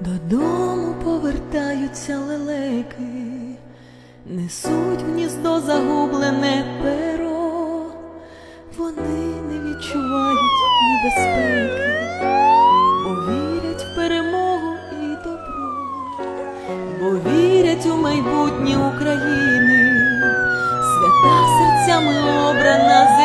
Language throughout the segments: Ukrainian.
Додому повертаються лелеки, несуть в гніздо загублене перо, вони не відчувають небезпеки, бо вірять в перемогу і добро, бо вірять у майбутнє України, свята серцями обрана земля,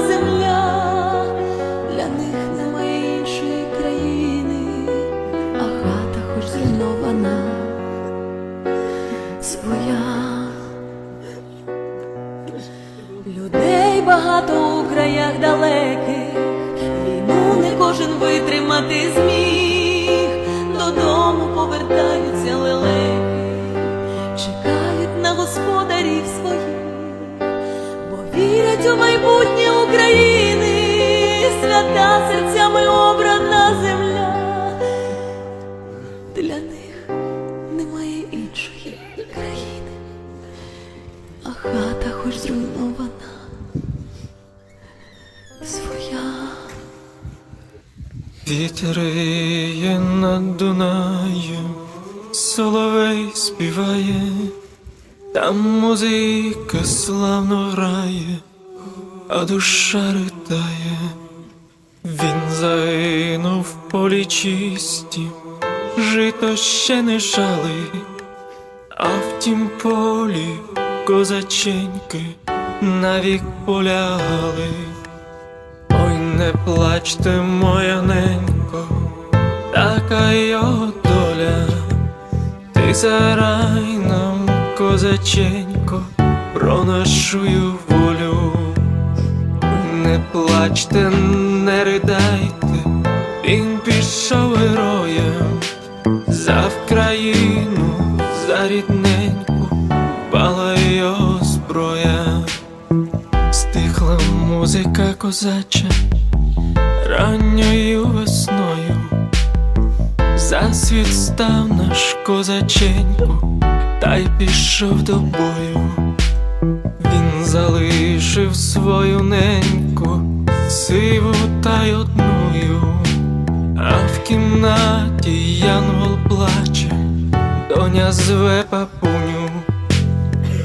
земля, для них немає іншої країни, а хата хоч зруйнована своя. Людей багато у краях далеких, війну не кожен витримати зміг, земля. Для них немає іншої країни а хата хоч зруйнована своя. Вітер віє над Дунаєм, соловей співає, там музика славно грає, а душа ридає. Він загинув в полі чисті, жито ще не жали, а в тім полі козаченьки навік полягали. Ой, не плачте, моя ненько, така його доля, ти зарай нам, козаченько, про нашу волю. Не плачте, не ридайте, він пішов героєм за Вкраїну, за рідненьку, пала його зброя. Стихла музика козача ранньою весною, засвіт став наш козаченько, та й пішов до бою. Залишив свою неньку, сиву та й одною, а в кімнаті янгол плаче, доня зве папуню.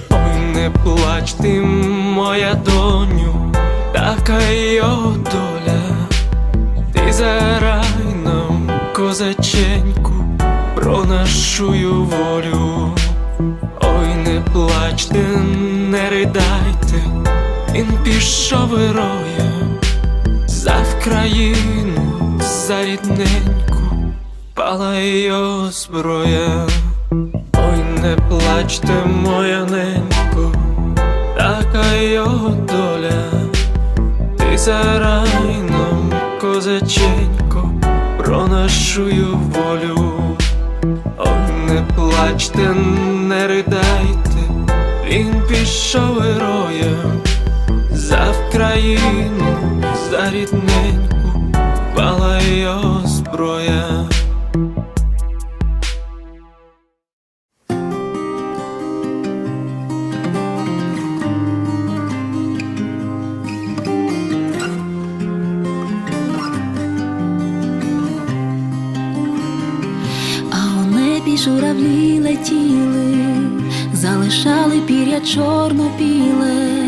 Ой, не плач ти, моя доню, така його доля, ти зарай нам, козаченьку, про нашу волю. Ой, не плачте, не ридайте, він пішов героєм за Вкраїну, за рідненьку, пала його зброя. Ой, не плачте, моя ненько, така його доля, ти зарай нам, козаченько, про нашу волю. Ой, не плачте, не ридайте, він пішов героєм за Вкраїну, за рідненьку, пала його зброя. Журавлі летіли, залишали пір'я чорно-біле,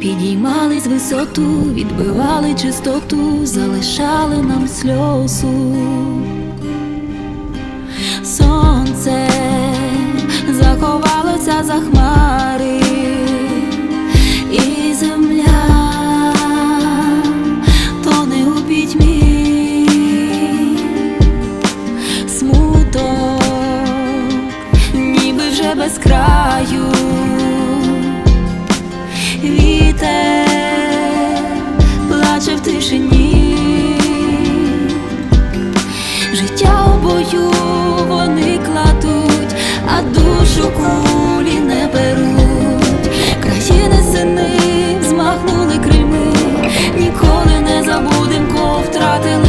підіймались висоту, відбивали чистоту, залишали нам сльозу. Сонце заховалося за хмари, і земля тоне у пітьмі, смуток, ніби вже без краю вітер плаче в тишині, життя у бою вони кладуть, а душу кулі не беруть. Країни сини змахнули крильми, ніколи не забудем, кого втратили.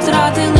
втратили.